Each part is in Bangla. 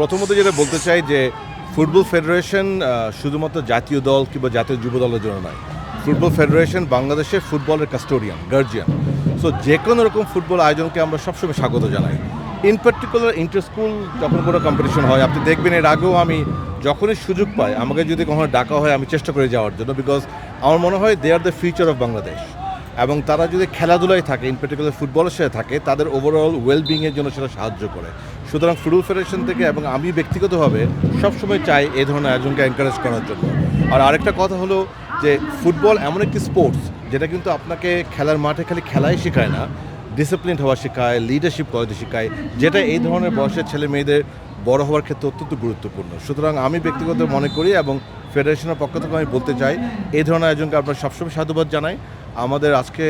প্রথমত যেটা বলতে চাই যে ফুটবল ফেডারেশন শুধুমাত্র জাতীয় দল কিংবা জাতীয় যুব দলের জন্য নয়, ফুটবল ফেডারেশন বাংলাদেশের ফুটবলের কাস্টোডিয়ান গার্জিয়ান সো যে কোনো রকম ফুটবল আয়োজনকে আমরা সবসময় স্বাগত জানাই। ইন পার্টিকুলার ইন্টার স্কুল যখন কোনো কম্পিটিশন হয়, আপনি দেখবেন এর আগেও আমি যখনই সুযোগ পাই, আমাকে যদি কখনো ডাকা হয়, আমি চেষ্টা করে যাওয়ার জন্য বিকজ আমার মনে হয় they are the future of Bangladesh এবং তারা যদি খেলাধুলায় থাকে ইন পার্টিকুলার ফুটবলের সাথে থাকে, তাদের ওভারঅল ওয়েলবিংয়ের জন্য সেটা সাহায্য করে। সুতরাং ফুটবল ফেডারেশন থেকে এবং আমি ব্যক্তিগতভাবে সবসময় চাই এ ধরনের আয়োজনকে এনকারেজ করার জন্য। আর আরেকটা কথা হলো যে ফুটবল এমন একটি স্পোর্টস যেটা কিন্তু আপনাকে খেলার মাঠে খালি খেলাই শেখায় না ডিসিপ্লিন হওয়া শেখায় লিডারশিপ করতে শেখায়, যেটা এই ধরনের বয়সের ছেলে মেয়েদের বড় হওয়ার ক্ষেত্রে অত্যন্ত গুরুত্বপূর্ণ। সুতরাং আমি ব্যক্তিগত মনে করি এবং ফেডারেশনের পক্ষ থেকে আমি বলতে চাই এই ধরনের আয়োজনকে আপনার সবসময় সাধুবাদ জানাই। আমাদের আজকে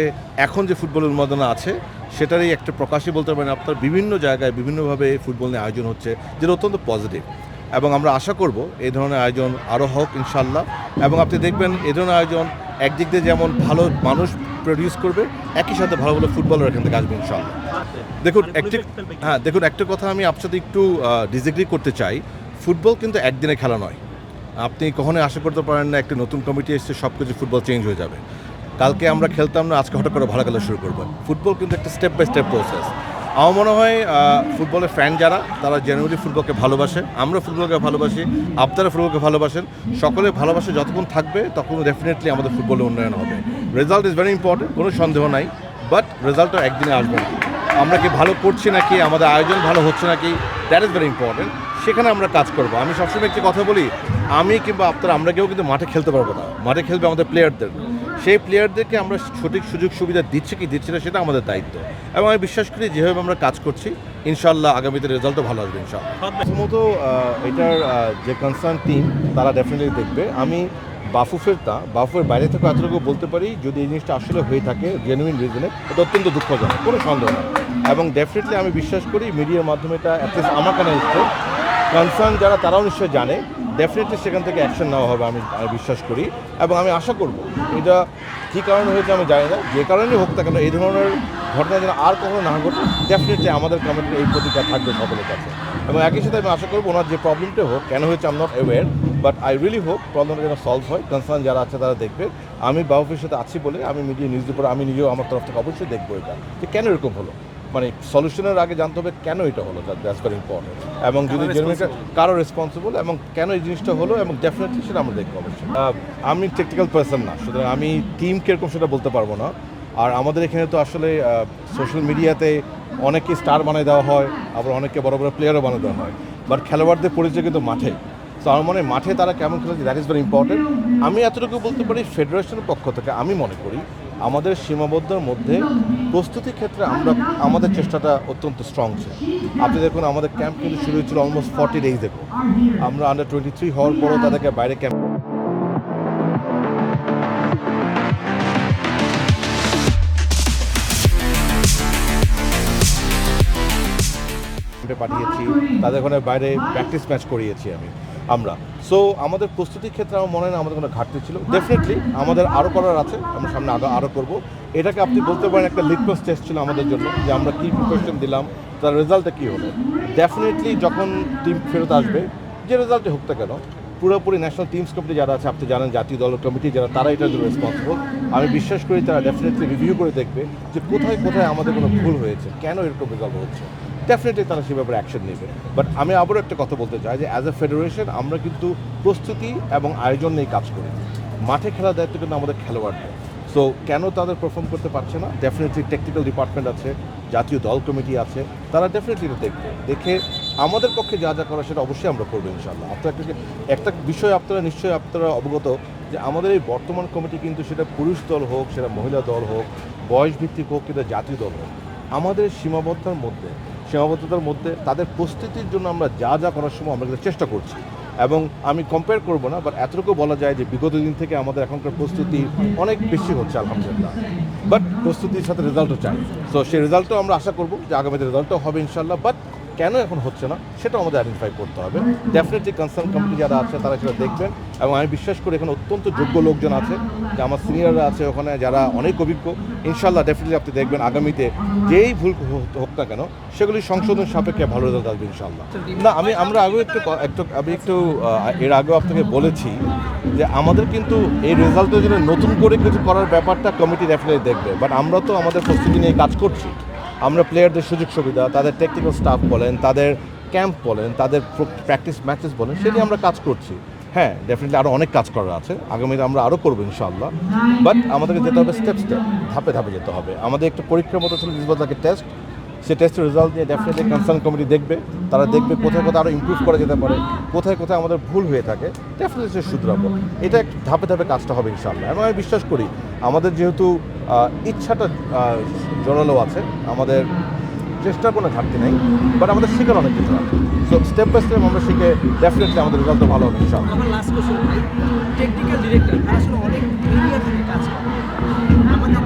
এখন যে ফুটবল উন্মাদনা আছে সেটারই একটা প্রকাশই বলতে পারেন আপনার বিভিন্ন জায়গায় বিভিন্নভাবে ফুটবল নিয়ে আয়োজন হচ্ছে যেটা অত্যন্ত পজিটিভ এবং আমরা আশা করব এই ধরনের আয়োজন আরও হোক ইনশাল্লাহ এবং আপনি দেখবেন এই ধরনের আয়োজন একদিক দিয়ে যেমন ভালো মানুষ প্রডিউস করবে একই সাথে ভালো ভালো ফুটবলার এখান থেকে আসবে ইনশাল্লাহ দেখুন একটি হ্যাঁ দেখুন একটা কথা আমি আপনার সাথে একটু ডিসএগ্রি করতে চাই। ফুটবল কিন্তু একদিনে খেলা নয়। আপনি কখনোই আশা করতে পারেন না একটা নতুন কমিটি এসে সব কিছু ফুটবল চেঞ্জ হয়ে যাবে। কালকে আমরা খেলতাম না, আজকে হঠাৎ করে ভালো খেলা শুরু করব। ফুটবল কিন্তু একটা স্টেপ বাই স্টেপ প্রসেস আমার মনে হয় ফুটবলের ফ্যান যারা, তারা জেনারেলি ফুটবলকে ভালোবাসে। আমরা ফুটবলকে ভালোবাসি, আপনারা ফুটবলকে ভালোবাসেন। সকলে ভালোবাসে, যতক্ষণ থাকবে তখন ডেফিনেটলি আমাদের ফুটবলের উন্নয়ন হবে। রেজাল্ট ইজ ভেরি ইম্পর্টেন্ট কোনো সন্দেহ নাই। বাট রেজাল্টটা একদিনে আসবে আমরা কি ভালো করছি নাকি, আমাদের আয়োজন ভালো হচ্ছে নাকি দ্যাট ইজ ভেরি ইম্পর্টেন্ট সেখানে আমরা কাজ করব। আমি সবসময় একটি কথা বলি, আমি কিংবা আপনারা, আমরা কেউ কিন্তু মাঠে খেলতে পারব না। মাঠে খেলবে আমাদের প্লেয়ারদের সেই প্লেয়ারদেরকে আমরা সঠিক সুযোগ সুবিধা দিচ্ছি কি দিচ্ছি না সেটা আমাদের দায়িত্ব। এবং আমি বিশ্বাস করি যেভাবে আমরা কাজ করছি ইনশাল্লাহ আগামীতে রেজাল্টও ভালো আসবে ইনশাল্লাহ প্রথমত এটার যে কনসার্ন টিম তারা ডেফিনেটলি দেখবে। আমি বাফুফের তা বাফুফের বাইরে থেকে এতটুকু বলতে পারি, যদি এই জিনিসটা আসলে হয়ে থাকে জেনুইন রিজনে এটা অত্যন্ত দুঃখজনক, কোনো সন্দেহ নেই। এবং ডেফিনেটলি আমি বিশ্বাস করি মিডিয়ার মাধ্যমে এটা অ্যাটলিস্ট আমার কানে কনসার্ন যারা, তারাও নিশ্চয়ই জানে। ডেফিনেটলি সেখান থেকে অ্যাকশন নেওয়া হবে, আমি বিশ্বাস করি। এবং আমি আশা করব, এটা কী কারণে হয়েছে আমি জানি না। যে কারণেই হোক না কেন, এই ধরনের ঘটনা যেন আর কখনো না ঘটে ডেফিনেটলি আমাদের কমিটির এই প্রতিকার থাকবে সকলের কাছে। এবং একই সাথে আমি আশা করব, ওনার যে প্রবলেমটা হোক, কেন হয়েছে I'm not aware but I really hope প্রবলেমটা যেন সলভ হয়। কনসার্ন যারা আছে তারা দেখবে। আমি বাউফের সাথে আছি বলে আমি মিডিয়া নিউজ পেপার আমি নিজেও আমার তরফ থেকে অবশ্যই দেখব এটা। যে কেন এরকম হলো? মানে সলিউশনের আগে জানতে হবে কেন এটা হলো দ্যাটস ভেরি ইম্পর্টেন্ট এবং যদি জেনুইন কারও রেসপন্সিবল এবং কেন এই জিনিসটা হলো এবং ডেফিনেটলি সেটা আমরা দেখব অবশ্যই। আমি টেকনিক্যাল পার্সন না সুতরাং আমি টিম কীরকম সেটা বলতে পারব না। আর আমাদের এখানে তো আসলে সোশ্যাল মিডিয়াতে অনেকে স্টার বানিয়ে দেওয়া হয় আবার অনেকে বড় বড় প্লেয়ারও বানিয়ে দেওয়া হয়। বাট খেলোয়াড়দের পরিচয় কিন্তু মাঠে। তো আমার মনে মাঠে তারা কেমন খেলেছে দ্যাট ইজ ভেরি ইম্পর্টেন্ট আমি এতটুকু বলতে পারি ফেডারেশনের পক্ষ থেকে আমি মনে করি আমাদের সীমাবদ্ধর মধ্যে প্রস্তুতির ক্ষেত্রে আমরা আমাদের চেষ্টাটা অত্যন্ত স্ট্রং ছিল। আপনি দেখুন, আমাদের ক্যাম্প কিন্তু শুরু হয়েছিল অলমোস্ট ফর্টি ডেজ দেখুন আমরা আন্ডার টোয়েন্টি থ্রি হওয়ার পরও তাদেরকে বাইরে ক্যাম্প পাঠিয়েছি। তাদের ওখানে বাইরে প্র্যাকটিস ম্যাচ করিয়েছি আমি। আমরা। সো আমাদের প্রস্তুতির ক্ষেত্রে আমার মনে হয় না আমাদের কোনো ঘাটতি ছিল। ডেফিনেটলি আমাদের আরও করার আছে। আমরা সামনে আরও আরও করব। এটাকে আপনি বলতে পারেন একটা লিটমাস টেস্ট ছিল আমাদের জন্য যে আমরা কী প্রিপারেশন দিলাম তার রেজাল্টটা কী হলো। ডেফিনেটলি যখন টিম ফেরত আসবে যে রেজাল্টে হোক না কেন পুরোপুরি ন্যাশনাল টিমস কমিটি যারা আছে আপনি জানেন জাতীয় দল কমিটি যারা তারা এটার জন্য রেসপন্সিবল আমি বিশ্বাস করি তারা ডেফিনেটলি রিভিউ করে দেখবে যে কোথায় কোথায় আমাদের কোনো ভুল হয়েছে কেন এরকম রেজাল্ট হচ্ছে। ডেফিনেটলি তারা সে ব্যাপারে অ্যাকশন নেবে। বাট আমি আবারও একটা কথা বলতে চাই যে অ্যাজ এ ফেডারেশন আমরা কিন্তু প্রস্তুতি এবং আয়োজন নিয়ে কাজ করি। মাঠে খেলার দায়িত্ব কিন্তু আমাদের খেলোয়াড়দের। সো কেন তাদের পারফর্ম করতে পারছে না? ডেফিনেটলি টেকনিক্যাল ডিপার্টমেন্ট আছে, জাতীয় দল কমিটি আছে, তারা ডেফিনেটলি এটা দেখবে। দেখে আমাদের পক্ষে যা যা করা সেটা অবশ্যই আমরা করব ইনশাল্লাহ আপনার একটা বিষয় আপনারা নিশ্চয়ই আপনারা অবগত যে, আমাদের এই বর্তমান কমিটি কিন্তু সেটা পুরুষ দল হোক, সেটা মহিলা দল হোক বয়স ভিত্তিক হোক, কিংবা জাতীয় দল হোক, আমাদের সীমাবদ্ধতার মধ্যে সীমাবদ্ধতার মধ্যে তাদের প্রস্তুতির জন্য আমরা যা যা করার সময় আমরা কিন্তু চেষ্টা করছি। এবং আমি কম্পেয়ার করব না বাট এতটুকু বলা যায় যে বিগত দিন থেকে আমাদের এখনকার প্রস্তুতি অনেক বেশি হচ্ছে, আলহামদুলিল্লাহ। বাট প্রস্তুতির সাথে রেজাল্টও চাই। সো সেই রেজাল্টও আমরা আশা করব যে আগামীতে রেজাল্টও হবে ইনশাল্লাহ বাট কেন এখন হচ্ছে না সেটা আমাদের আইডেন্টিফাই করতে হবে। ডেফিনেটলি কনসার্ন কমিটি যারা আছে, তারা সেটা দেখবেন এবং আমি বিশ্বাস করি এখানে অত্যন্ত যোগ্য লোকজন আছে, যে আমার সিনিয়ররা আছে ওখানে, যারা অনেক অভিজ্ঞ। ইনশাল্লাহ ডেফিনেটলি আপনি দেখবেন আগামীতে যেই ভুল হোক না কেন, সেগুলি সংশোধন সাপেক্ষে ভালো রেজাল্ট আসবে ইনশাল্লাহ না, আমি, আমরা আগেও একটু একটু, আমি একটু এর আগেও আপনাকে বলেছি যে আমাদের কিন্তু এই রেজাল্টের জন্য নতুন করে কিছু করার ব্যাপারটা কমিটি ডেফিনেটলি দেখবে। বাট আমরা তো আমাদের প্রস্তুতি নিয়ে কাজ করছি। আমরা প্লেয়ারদের সুযোগ সুবিধা, তাদের টেকনিক্যাল স্টাফ বলেন, তাদের ক্যাম্প বলেন, তাদের প্র্যাকটিস ম্যাচেস বলেন সেটি আমরা কাজ করছি। হ্যাঁ ডেফিনেটলি আরও অনেক কাজ করার আছে। আগামীতে আমরা আরও করব ইনশাআল্লাহ। বাট আমাদেরকে যেতে হবে স্টেপ স্টেপ ধাপে ধাপে যেতে হবে। আমাদের একটা পরীক্ষার মতো ছিল দিস টেস্ট সে টেস্টের রেজাল্ট নিয়ে ডেফিনেটলি কনসার্ন কমিটি দেখবে। তারা দেখবে কোথায় কোথায় আরও ইমপ্রুভ করা যেতে পারে, কোথায় কোথায় আমাদের ভুল হয়ে থাকে। ডেফিনেটলি সে শুধরাবো। এটা একটু ধাপে ধাপে কাজটা হবে ইনশাআল্লাহ। এবং আমি বিশ্বাস করি, আমাদের যেহেতু ইচ্ছাটা জোরালো আছে। আমাদের চেষ্টার কোনো ঘাটতি নেই বাট আমাদের শেখার অনেক কিছু আছে। সো স্টেপ বাই স্টেপ আমরা শিখে ডেফিনেটলি আমাদের রেজাল্ট ভালো হবে, ইনশাআল্লাহ। আমার লাস্ট কোশ্চেন টেকনিক্যাল ডিরেক্টর আসলে অনেক থেকে কাজ করে। আমাদের